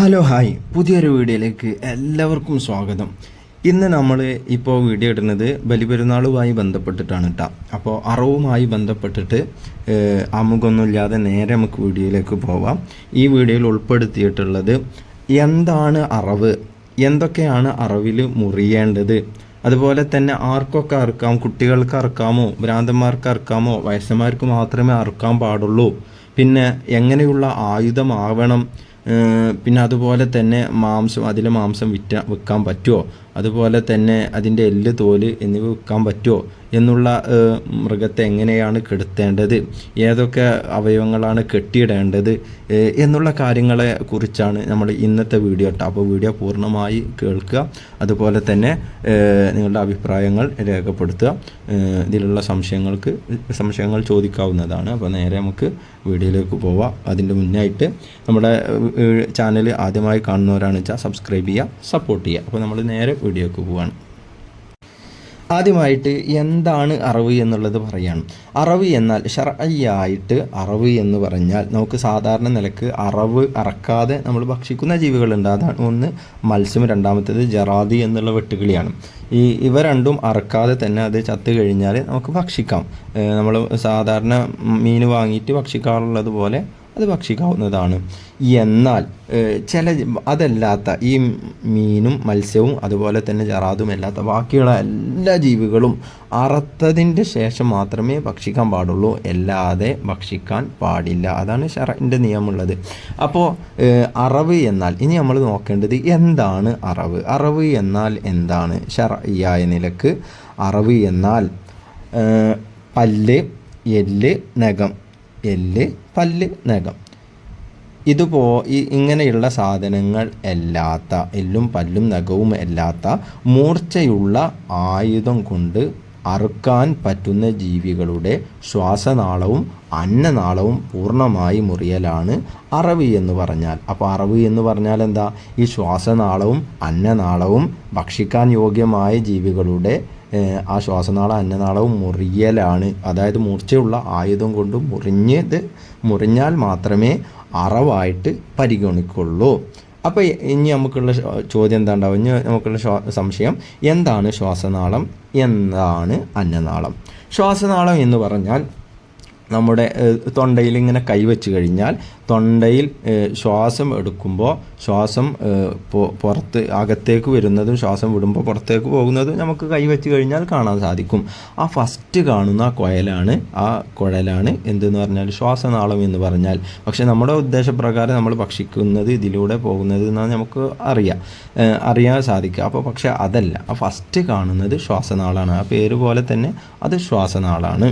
Hello hi. പുതിയൊരു വീഡിയോയിലേക്ക് എല്ലാവർക്കും സ്വാഗതം. ഇന്ന് നമ്മൾ ഇപ്പോൾ വീഡിയോ ഇടുന്നത് ബലിപെരുന്നാളുമായി ബന്ധപ്പെട്ടിട്ടാണ് കേട്ടോ അപ്പോൾ അറവുമായി ബന്ധപ്പെട്ടിട്ട് അമുഖമൊന്നുമില്ലാതെ നേരെ നമുക്ക് വീഡിയോയിലേക്ക് പോവാം. ഈ വീഡിയോയിൽ ഉൾപ്പെടുത്തിയിട്ടുള്ളത് എന്താണ് അറവ്? എന്തൊക്കെയാണ് അറവിൽ മുറിയേണ്ടത്? അതുപോലെ തന്നെ ആർക്കൊക്കെ അറുക്കാം? കുട്ടികൾക്ക് അറുക്കാമോ? ഭ്രാന്തന്മാർക്ക് അറുക്കാമോ? വയസ്സന്മാർക്ക് മാത്രമേ അറുക്കാൻ പാടുള്ളൂ. പിന്നെ എങ്ങനെയുള്ള ആയുധമാവണം? പിന്നെ അതുപോലെ തന്നെ മാംസം അതിലെ മാംസം വിറ്റ വിൽക്കാൻ പറ്റുമോ അതുപോലെ തന്നെ അതിന്റെ എല്ല് തോൽ എന്നിവ വിൽക്കാൻ പറ്റുമോ എന്നുള്ള മൃഗത്തെ എങ്ങനെയാണ് കെടുത്തേണ്ടത്? ഏതൊക്കെ അവയവങ്ങളാണ് കെട്ടിയിടേണ്ടത്? എന്നുള്ള കാര്യങ്ങളെ കുറിച്ചാണ് നമ്മൾ ഇന്നത്തെ വീഡിയോ കേട്ടോ. അപ്പോൾ വീഡിയോ പൂർണമായി കേൾക്കുക. അതുപോലെ തന്നെ നിങ്ങളുടെ അഭിപ്രായങ്ങൾ രേഖപ്പെടുത്തുക. ഇതിലുള്ള സംശയങ്ങൾക്ക് സംശയങ്ങൾ ചോദിക്കാവുന്നതാണ്. അപ്പോൾ നേരെ നമുക്ക് വീഡിയോയിലേക്ക് പോവാം. അതിന്റെ മുന്നായിട്ട് നമ്മുടെ ചാനൽ ആദ്യമായി കാണുന്നവരാണെന്ന് വെച്ചാൽ സബ്സ്ക്രൈബ് ചെയ്യുക സപ്പോർട്ട് ചെയ്യുക. അപ്പോൾ നമ്മൾ നേരെ വീഡിയോക്ക് പോവാണ്. ആദ്യമായിട്ട് എന്താണ് അറവ് എന്നുള്ളത് പറയാണ്. അറവ് എന്നാൽ ഷറയ്യായിട്ട് അറവ് എന്ന് പറഞ്ഞാൽ നമുക്ക് സാധാരണ നിലയ്ക്ക് അറവ് അറക്കാതെ നമ്മൾ ഭക്ഷിക്കുന്ന ജീവികളുണ്ട്. അതാണ് ഒന്ന്. മത്സ്യം. രണ്ടാമത്തേത് ജറാദി എന്നുള്ള വെട്ടുകിളിയാണ് ഈ ഇവ രണ്ടും അറക്കാതെ തന്നെ അത് ചത്തു കഴിഞ്ഞാൽ നമുക്ക് ഭക്ഷിക്കാം. നമ്മൾ സാധാരണ മീൻ വാങ്ങിയിട്ട് ഭക്ഷിക്കാറുള്ളത് പോലെ അത് ഭക്ഷിക്കാവുന്നതാണ്. എന്നാൽ ചില അതല്ലാത്ത ഈ മീനും മത്സ്യവും അതുപോലെ തന്നെ ജറാദും അല്ലാത്ത ബാക്കിയുള്ള എല്ലാ ജീവികളും അറുത്തതിന്റെ ശേഷം മാത്രമേ ഭക്ഷിക്കാൻ പാടുള്ളൂ. അല്ലാതെ ഭക്ഷിക്കാൻ പാടില്ല. അതാണ് ഷറന്റെ നിയമമുള്ളത്. അപ്പോൾ അറവ് എന്നാൽ ഇനി നമ്മൾ നോക്കേണ്ടത് എന്താണ് അറവ്? അറവ് എന്നാൽ എന്താണ് ഷറയ്യായ നിലയ്ക്ക്? അറവ് എന്നാൽ പല്ല് എല്ല് നഖം. എല്ല് പല്ല് നഖം. ഇതുപോ ഇങ്ങനെയുള്ള സാധനങ്ങൾ അല്ലാത്ത എല്ലും പല്ലും നഖവും അല്ലാത്ത മൂർച്ചയുള്ള ആയുധം കൊണ്ട് അറുക്കാൻ പറ്റുന്ന ജീവികളുടെ ശ്വാസനാളവും അന്നനാളവും പൂർണമായി മുറിയലാണ് അറവ് എന്ന് പറഞ്ഞാൽ. അപ്പോൾ അറവ് എന്ന് പറഞ്ഞാൽ എന്താ? ഈ ശ്വാസനാളവും അന്നനാളവും ഭക്ഷിക്കാൻ യോഗ്യമായ ജീവികളുടെ ആ ശ്വാസനാള അന്നനാളവും മുറിയലാണ്. അതായത് മൂർച്ചയുള്ള ആയുധം കൊണ്ട് മുറിഞ്ഞത് മുറിഞ്ഞാൽ മാത്രമേ അറവായിട്ട് പരിഗണിക്കുള്ളൂ. അപ്പോൾ ഇനി നമുക്കുള്ള ചോദ്യം എന്താ ഉണ്ടാവും ഇനി നമുക്കുള്ള സംശയം എന്താണ് ശ്വാസനാളം? എന്താണ് അന്നനാളം? ശ്വാസനാളം എന്ന് പറഞ്ഞാൽ നമ്മുടെ തൊണ്ടയിൽ ഇങ്ങനെ കൈവച്ച് കഴിഞ്ഞാൽ തൊണ്ടയിൽ ശ്വാസം എടുക്കുമ്പോൾ ശ്വാസം പുറത്ത് അകത്തേക്ക് വരുന്നതും ശ്വാസം വിടുമ്പോൾ പുറത്തേക്ക് പോകുന്നതും നമുക്ക് കൈവച്ച് കഴിഞ്ഞാൽ കാണാൻ സാധിക്കും. ആ ഫസ്റ്റ് കാണുന്ന കുഴലാണ് ആ കുഴലാണ് എന്തെന്ന് പറഞ്ഞാൽ ശ്വാസനാളം എന്ന് പറഞ്ഞാൽ. പക്ഷേ നമ്മുടെ ഉദ്ദേശപ്രകാരം നമ്മൾ ഭക്ഷിക്കുന്നത് ഇതിലൂടെ പോകുന്നത് എന്നാണ് നമുക്ക് അറിയാം അറിയാൻ സാധിക്കുക. അപ്പോൾ പക്ഷേ അതല്ല ആ ഫസ്റ്റ് കാണുന്നത് ശ്വാസനാളാണ്. ആ പേര് പോലെ തന്നെ അത് ശ്വാസനാളാണ്.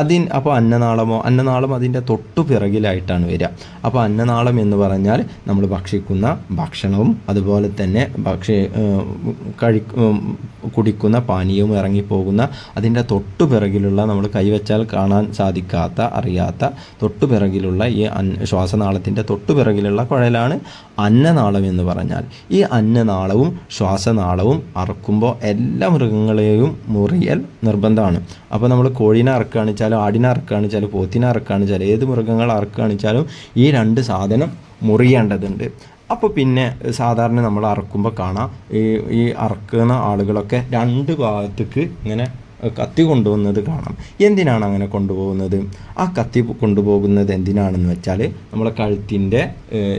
അതിൻ അപ്പോൾ അന്നനാളമോ അന്നനാളം അതിന്റെ തൊട്ടു പിറകിലായിട്ടാണ് വരിക. അപ്പോൾ അന്നനാളം എന്ന് പറഞ്ഞാൽ നമ്മൾ ഭക്ഷിക്കുന്ന ഭക്ഷണവും അതുപോലെ തന്നെ ഭക്ഷ കഴി കുടിക്കുന്ന പാനീയവും ഇറങ്ങിപ്പോകുന്ന അതിന്റെ തൊട്ടു പിറകിലുള്ള നമ്മൾ കൈവച്ചാൽ കാണാൻ സാധിക്കാത്ത അറിയാത്ത തൊട്ടു പിറകിലുള്ള ഈ അന്ന ശ്വാസനാളത്തിന്റെ തൊട്ടു പിറകിലുള്ള കുഴലാണ് അന്നനാളം എന്ന് പറഞ്ഞാൽ. ഈ അന്നനാളവും ശ്വാസനാളവും അറക്കുമ്പോൾ എല്ലാ മൃഗങ്ങളെയും മുറിയൽ നിർബന്ധമാണ്. അപ്പോൾ നമ്മൾ കോഴീനെ അറക്കുകയാണ് വെച്ചാലും ആടിനെ അറക്കുകയാണ് പോത്തിനെ അറക്കുകയാണ് വെച്ചാലും ഏത് മൃഗങ്ങൾ അറക്കുകയാണ് വെച്ചാലും ഈ രണ്ട് സാധനം മുറിയേണ്ടതുണ്ട്. അപ്പോൾ പിന്നെ സാധാരണ നമ്മൾ അറക്കുമ്പോൾ കാണാം ഈ ഈ അറക്കുന്ന ആളുകളൊക്കെ രണ്ട് ഭാഗത്തേക്ക് ഇങ്ങനെ കത്തി കൊണ്ടുപോകുന്നത് കാണാം. എന്തിനാണ് അങ്ങനെ കൊണ്ടുപോകുന്നത്? ആ കത്തി കൊണ്ടുപോകുന്നത് എന്തിനാണെന്ന് വെച്ചാൽ നമ്മളെ കഴുത്തിന്റെ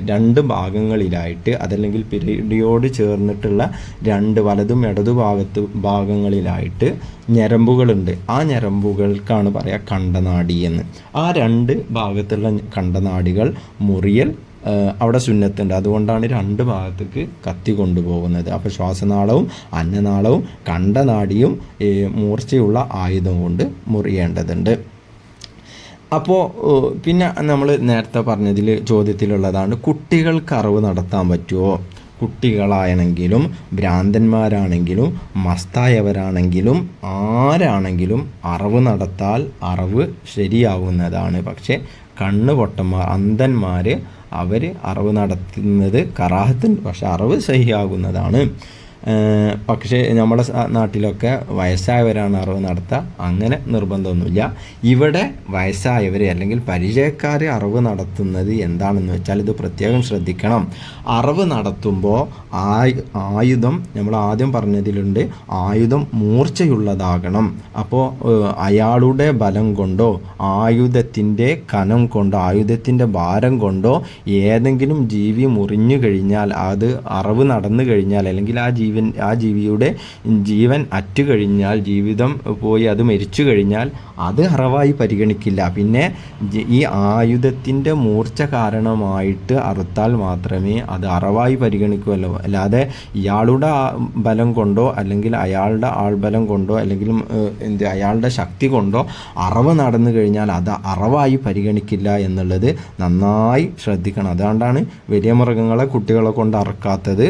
രണ്ട് ഭാഗങ്ങളിലായിട്ട് അതല്ലെങ്കിൽ പിരീഡിയോട് ചേർന്നിട്ടുള്ള രണ്ട് വലതും ഇടതു ഭാഗത്ത് ഭാഗങ്ങളിലായിട്ട് ഞരമ്പുകളുണ്ട്. ആ ഞരമ്പുകൾക്കാണ് പറയുക കണ്ടനാടി എന്ന്. ആ രണ്ട് ഭാഗത്തുള്ള കണ്ടനാടികൾ മുറിയൽ അവിടെ സുന്നത്തുണ്ട്. അതുകൊണ്ടാണ് രണ്ട് ഭാഗത്തേക്ക് കത്തി കൊണ്ടുപോകുന്നത്. അപ്പോൾ ശ്വാസനാളവും അന്നനാളവും കണ്ടനാടിയും മൂർച്ചയുള്ള ആയുധം കൊണ്ട് മുറിയേണ്ടതുണ്ട്. അപ്പോൾ പിന്നെ നമ്മൾ നേരത്തെ പറഞ്ഞതിൽ ചോദ്യത്തിലുള്ളതാണ് കുട്ടികൾക്ക് അറിവ് നടത്താൻ പറ്റുമോ കുട്ടികളാണെങ്കിലും ഭ്രാന്തന്മാരാണെങ്കിലും മസ്തായവരാണെങ്കിലും ആരാണെങ്കിലും അറിവ് നടത്താൽ അറിവ് ശരിയാവുന്നതാണ്. പക്ഷേ കണ്ണ് പൊട്ടന്മാർ അന്ധന്മാർ അവർ അറിവ് നടത്തുന്നത് കറാഹത്തുണ്ട് പക്ഷെ അറിവ് സഹിയാകുന്നതാണ്. പക്ഷേ നമ്മുടെ നാട്ടിലൊക്കെ വയസ്സായവരാണ് അറിവ് നടത്തുക അങ്ങനെ നിർബന്ധമൊന്നുമില്ല. ഇവിടെ വയസ്സായവർ അല്ലെങ്കിൽ പരിചയക്കാർ അറിവ് നടത്തുന്നത് എന്താണെന്ന് വെച്ചാൽ ഇത് പ്രത്യേകം ശ്രദ്ധിക്കണം. അറിവ് നടത്തുമ്പോൾ ആയു ആയുധം നമ്മൾ ആദ്യം പറഞ്ഞതിലുണ്ട് ആയുധം മൂർച്ചയുള്ളതാകണം. അപ്പോൾ അയാളുടെ ബലം കൊണ്ടോ ആയുധത്തിന്റെ കനം കൊണ്ടോ ആയുധത്തിന്റെ ഭാരം കൊണ്ടോ ഏതെങ്കിലും ജീവി മുറിഞ്ഞു കഴിഞ്ഞാൽ അത് അറിവ് നടന്നു കഴിഞ്ഞാൽ അല്ലെങ്കിൽ ആ ജീവൻ ആ ജീവിയുടെ ജീവൻ അറ്റു കഴിഞ്ഞാൽ ജീവിതം പോയി അത് മരിച്ചു കഴിഞ്ഞാൽ അത് അറവായി പരിഗണിക്കില്ല. പിന്നെ ഈ ആയുധത്തിന്റെ മൂർച്ച കാരണമായിട്ട് അറുത്താൽ മാത്രമേ അത് അറവായി പരിഗണിക്കുമല്ലോ അല്ലാതെ ഇയാളുടെ ബലം കൊണ്ടോ അല്ലെങ്കിൽ അയാളുടെ ആൾബലം കൊണ്ടോ അല്ലെങ്കിൽ എന്ത് അയാളുടെ ശക്തി കൊണ്ടോ അറവ് നടന്നു കഴിഞ്ഞാൽ അത് അറവായി പരിഗണിക്കില്ല എന്നുള്ളത് നന്നായി ശ്രദ്ധിക്കണം. അതുകൊണ്ടാണ് വലിയ മൃഗങ്ങളെ കുട്ടികളെ കൊണ്ട് അറക്കാത്തത്.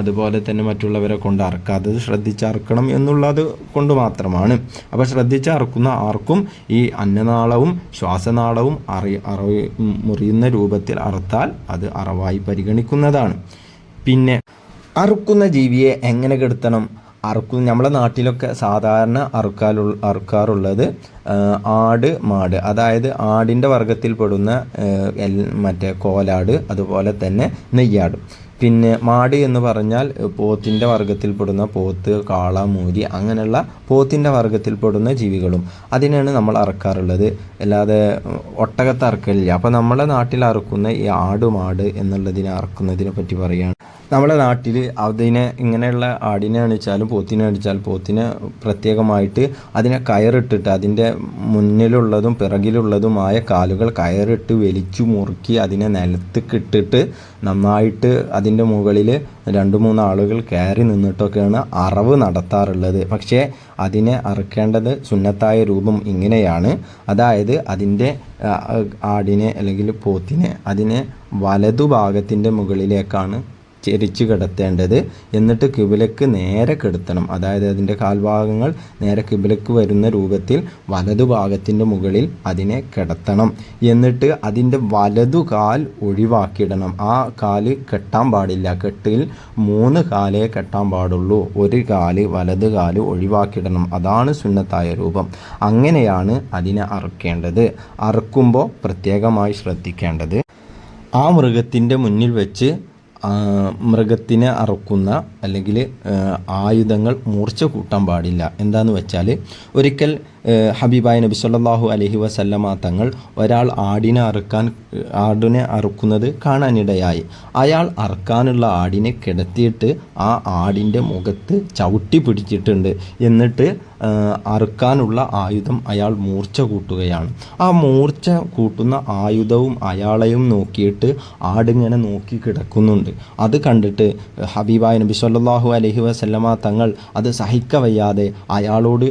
അതുപോലെ തന്നെ മറ്റുള്ളവരെ കൊണ്ട് അറക്കാത്തത് ശ്രദ്ധിച്ചറക്കണം എന്നുള്ളത് കൊണ്ട് മാത്രമാണ്. അപ്പോൾ ശ്രദ്ധിച്ചറക്കുന്ന ആർക്കും ഈ അന്നനാളവും ശ്വാസനാളവും അറി അറവ് മുറിയുന്ന രൂപത്തിൽ അറുത്താൽ അത് അറവായി പരിഗണിക്കുന്നതാണ്. പിന്നെ അറുക്കുന്ന ജീവിയെ എങ്ങനെ കെടുത്തണം? അറുക്കും നമ്മളെ നാട്ടിലൊക്കെ സാധാരണ അറുക്കാലു അറുക്കാറുള്ളത് ആട് മാട്. അതായത് ആടിന്റെ വർഗത്തിൽപ്പെടുന്ന മറ്റേ കോലാട് അതുപോലെ തന്നെ നെയ്യാട്. പിന്നെ മാടി എന്ന് പറഞ്ഞാൽ പോത്തിന്റെ വർഗത്തിൽപ്പെടുന്ന പോത്ത് കാള മൂരി അങ്ങനെയുള്ള പോത്തിന്റെ വർഗത്തിൽപ്പെടുന്ന ജീവികളും. അതിനാണ് നമ്മൾ അറക്കാറുള്ളത്. അല്ലാതെ ഒട്ടകത്ത് അറക്കലില്ല. അപ്പോൾ നമ്മുടെ നാട്ടിൽ അറക്കുന്ന ഈ ആട് മാട് എന്നുള്ളതിനെ അറക്കുന്നതിനെ പറ്റി പറയുകയാണ്. നമ്മുടെ നാട്ടിൽ അതിനെ ഇങ്ങനെയുള്ള ആടിനെ അണിച്ചാലും പോത്തിനെ അണിച്ചാൽ പോത്തിനെ പ്രത്യേകമായിട്ട് അതിനെ കയറിട്ടിട്ട് അതിന്റെ മുന്നിലുള്ളതും പിറകിലുള്ളതുമായ കാലുകൾ കയറിട്ട് വലിച്ചു മുറുക്കി അതിനെ നിലത്തേക്കിട്ടിട്ട് നന്നായിട്ട് അതിന്റെ മുകളിൽ രണ്ട് മൂന്ന് ആളുകൾ കയറി നിന്നിട്ടൊക്കെയാണ് അറവ് നടത്താറുള്ളത്. പക്ഷേ അതിനെ അറുക്കേണ്ടത് സുന്നത്തായ രൂപം ഇങ്ങനെയാണ്. അതായത് അതിന്റെ ആടിനെ അല്ലെങ്കിൽ പോത്തിനെ അതിനെ വലതുഭാഗത്തിന്റെ മുകളിലേക്കാണ് ചെരിച്ച് കിടത്തേണ്ടത് എന്നിട്ട് കിബിലക്ക് നേരെ കിടത്തണം. അതായത് അതിന്റെ കാൽഭാഗങ്ങൾ നേരെ കിബിലക്ക് വരുന്ന രൂപത്തിൽ വലതുഭാഗത്തിന്റെ മുകളിൽ അതിനെ കിടത്തണം. എന്നിട്ട് അതിന്റെ വലതു കാൽ ഒഴിവാക്കിയിടണം. ആ കാൽ കെട്ടാൻ പാടില്ല. കെട്ടിൽ മൂന്ന് കാലേ കെട്ടാൻ പാടുള്ളൂ. ഒരു കാൽ വലത് കാൽ ഒഴിവാക്കിയിടണം. അതാണ് സുന്നത്തായ രൂപം. അങ്ങനെയാണ് അതിനെ അറുക്കേണ്ടത്. അറുക്കുമ്പോൾ പ്രത്യേകമായി ശ്രദ്ധിക്കേണ്ടത് ആ മൃഗത്തിന്റെ മുന്നിൽ വെച്ച് മൃഗത്തിനെ അറുക്കുന്ന അല്ലെങ്കിൽ ആയുധങ്ങൾ മൂർച്ച കൂട്ടാൻ പാടില്ല. എന്താന്ന് വെച്ചാൽ ഒരിക്കൽ ഹബീബായ നബി സല്ലാഹു അലഹി വസല്ലമ തങ്ങൾ ഒരാൾ ആടിനെ അറുക്കാൻ ആടിനെ അറുക്കുന്നത് കാണാനിടയായി. അയാൾ അറുക്കാനുള്ള ആടിനെ കിടത്തിയിട്ട് ആ ആടിന്റെ മുഖത്ത് ചവിട്ടി പിടിച്ചിട്ടുണ്ട്. എന്നിട്ട് അറുക്കാനുള്ള ആയുധം അയാൾ മൂർച്ച കൂട്ടുകയാണ്. ആ മൂർച്ച കൂട്ടുന്ന ആയുധവും അയാളെയും നോക്കിയിട്ട് ആടിങ്ങനെ നോക്കി കിടക്കുന്നുണ്ട്. അത് കണ്ടിട്ട് ഹബീബായ നബി സല്ലല്ലാഹു അലഹി വസല്ലമ തങ്ങൾ അത് സഹിക്കവയ്യാതെ അയാളോട്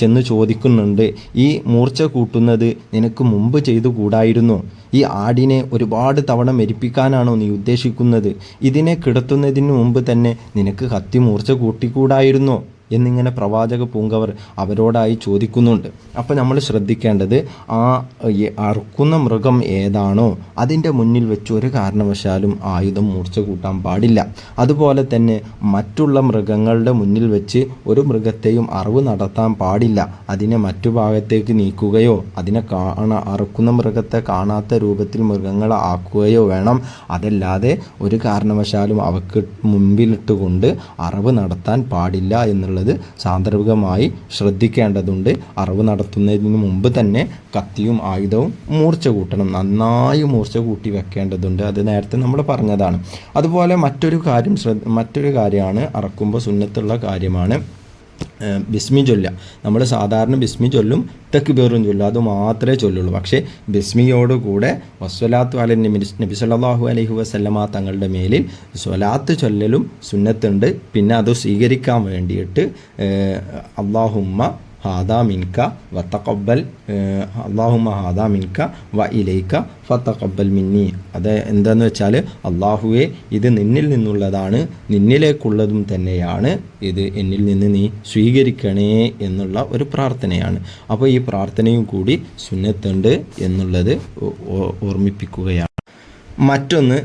ചെന്ന് ചോദിക്കുന്നുണ്ട് ഈ മൂർച്ച കൂട്ടുന്നത് നിനക്ക് മുമ്പ് ചെയ്തു കൂടായിരുന്നു? ഈ ആടിനെ ഒരുപാട് തവണ മരിപ്പിക്കാനാണോ നീ ഉദ്ദേശിക്കുന്നത്? ഇതിനെ കിടത്തുന്നതിന് മുമ്പ് തന്നെ നിനക്ക് കത്തി മൂർച്ച കൂട്ടിക്കൂടായിരുന്നോ? എന്നിങ്ങനെ പ്രവാചക പൂങ്കവർ അവരോടായി ചോദിക്കുന്നുണ്ട്. അപ്പോൾ നമ്മൾ ശ്രദ്ധിക്കേണ്ടത് ആ അറുക്കുന്ന മൃഗം ഏതാണോ അതിന്റെ മുന്നിൽ വെച്ച് ഒരു കാരണവശാലും ആയുധം മൂർച്ച കൂട്ടാൻ പാടില്ല. അതുപോലെ തന്നെ മറ്റുള്ള മൃഗങ്ങളുടെ മുന്നിൽ വെച്ച് ഒരു മൃഗത്തെയും അറിവ് നടത്താൻ പാടില്ല. അതിനെ മറ്റു ഭാഗത്തേക്ക് നീക്കുകയോ അതിനെ കാണ അറുക്കുന്ന മൃഗത്തെ കാണാത്ത രൂപത്തിൽ മൃഗങ്ങളെ ആക്കുകയോ വേണം. അതല്ലാതെ ഒരു കാരണവശാലും അവക്ക് മുമ്പിലിട്ടുകൊണ്ട് അറിവ് നടത്താൻ പാടില്ല എന്നുള്ളത് സാന്ദർഭികമായി ശ്രദ്ധിക്കേണ്ടതുണ്ട്. അറിവ് നടത്തുന്നതിന് മുമ്പ് തന്നെ കത്തിയും ആയുധവും മൂർച്ച കൂട്ടണം. നന്നായി മൂർച്ച കൂട്ടി വെക്കേണ്ടതുണ്ട്. അത് നേരത്തെ നമ്മൾ പറഞ്ഞതാണ്. അതുപോലെ മറ്റൊരു കാര്യം ശ്രദ്ധ മറ്റൊരു കാര്യമാണ് അറക്കുമ്പോൾ സുന്നത്തുള്ള കാര്യമാണ്. ബിസ്മി ചൊല്ല നമ്മൾ സാധാരണ ബിസ്മി ചൊല്ലും തെക്കുബേറും ചൊല്ലും. അത് മാത്രമേ ചൊല്ലുള്ളൂ. പക്ഷേ ബിസ്മിയോട് കൂടെ വസ്വലാത്തു അല നബി സല്ലാഹു അലൈഹി വസല്ലമ തങ്ങളുടെ മേലിൽ സ്വലാത്ത് ചൊല്ലലും സുന്നത്തുണ്ട്. പിന്നെ അത് സ്വീകരിക്കാൻ വേണ്ടിയിട്ട് അള്ളാഹുമ്മ ഹാദാ മിൻക വത്തക്കബൽ അള്ളാഹുമ ഹാദാ മിൻക വ ഇലൈക്ക ഫത്തക്കബൽ മിന്നി. അത് എന്താന്ന് വെച്ചാൽ അള്ളാഹുവെ ഇത് നിന്നിൽ നിന്നുള്ളതാണ് നിന്നിലേക്കുള്ളതും തന്നെയാണ് ഇത് എന്നിൽ നിന്ന് നീ സ്വീകരിക്കണേ എന്നുള്ള ഒരു പ്രാർത്ഥനയാണ്. അപ്പോൾ ഈ പ്രാർത്ഥനയും കൂടി സുന്നത്തുണ്ട് എന്നുള്ളത് ഓർമ്മിപ്പിക്കുകയാണ്. മറ്റൊന്ന്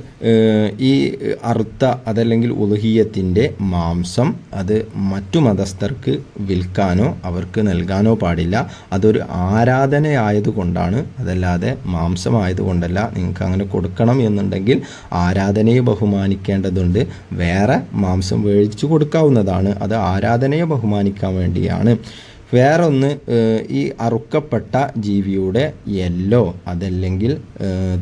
ഈ അറുത്ത അതല്ലെങ്കിൽ ഉലുഹിയത്തിന്റെ മാംസം അത് മറ്റു മതസ്ഥർക്ക് വിൽക്കാനോ അവർക്ക് നൽകാനോ പാടില്ല. അതൊരു ആരാധനയായതുകൊണ്ടാണ് അതല്ലാതെ മാംസമായതുകൊണ്ടല്ല നിങ്ങൾക്ക് അങ്ങനെ കൊടുക്കണം എന്നുണ്ടെങ്കിൽ ആരാധനയെ ബഹുമാനിക്കേണ്ടതുണ്ട്. വേറെ മാംസം മേടിച്ചു കൊടുക്കാവുന്നതാണ്. അത് ആരാധനയെ ബഹുമാനിക്കാൻ വേണ്ടിയാണ്. വേറൊന്ന് ഈ അറുക്കപ്പെട്ട ജീവിയുടെ എല്ലോ അതല്ലെങ്കിൽ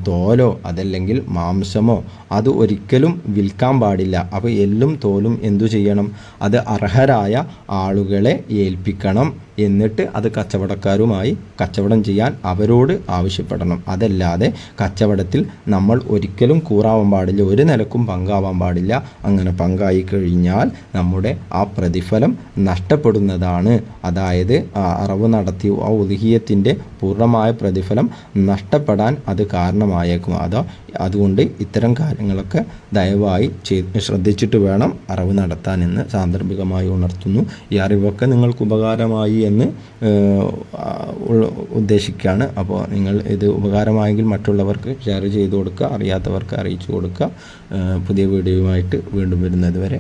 തോലോ അതല്ലെങ്കിൽ മാംസമോ അത് ഒരിക്കലും വിൽക്കാൻ പാടില്ല. അപ്പോൾ എല്ലും തോലും എന്തു ചെയ്യണം? അത് അർഹരായ ആളുകളെ ഏൽപ്പിക്കണം. എന്നിട്ട് അത് കച്ചവടക്കാരുമായി കച്ചവടം ചെയ്യാൻ അവരോട് ആവശ്യപ്പെടണം. അതല്ലാതെ കച്ചവടത്തിൽ നമ്മൾ ഒരിക്കലും കൂറാവാൻ പാടില്ല ഒരു നിലക്കും പങ്കാവാൻ പാടില്ല. അങ്ങനെ പങ്കായി കഴിഞ്ഞാൽ നമ്മുടെ ആ പ്രതിഫലം നഷ്ടപ്പെടുന്നതാണ്. അതായത് അറവ് നടത്തി ആ ഉദുഹിയത്തിന്റെ പൂർണമായ പ്രതിഫലം നഷ്ടപ്പെടാൻ അത് കാരണമായേക്കും. അതോ അതുകൊണ്ട് ഇത്തരം കാര്യങ്ങളൊക്കെ ദയവായി ശ്രദ്ധിച്ചിട്ട് വേണം അറിവ് നടത്താൻ എന്ന് സാന്ദർഭികമായി ഉണർത്തുന്നു. ഈ അറിവൊക്കെ നിങ്ങൾക്ക് ഉപകാരമായി എന്ന് ഉദ്ദേശിക്കുകയാണ് അപ്പോൾ നിങ്ങൾ ഇത് ഉപകാരമായെങ്കിൽ മറ്റുള്ളവർക്ക് ഷെയർ ചെയ്ത് കൊടുക്കുക അറിയാത്തവർക്ക് അറിയിച്ചു കൊടുക്കുക. പുതിയ വീഡിയോയുമായിട്ട് വീണ്ടും വരുന്നത് വരെ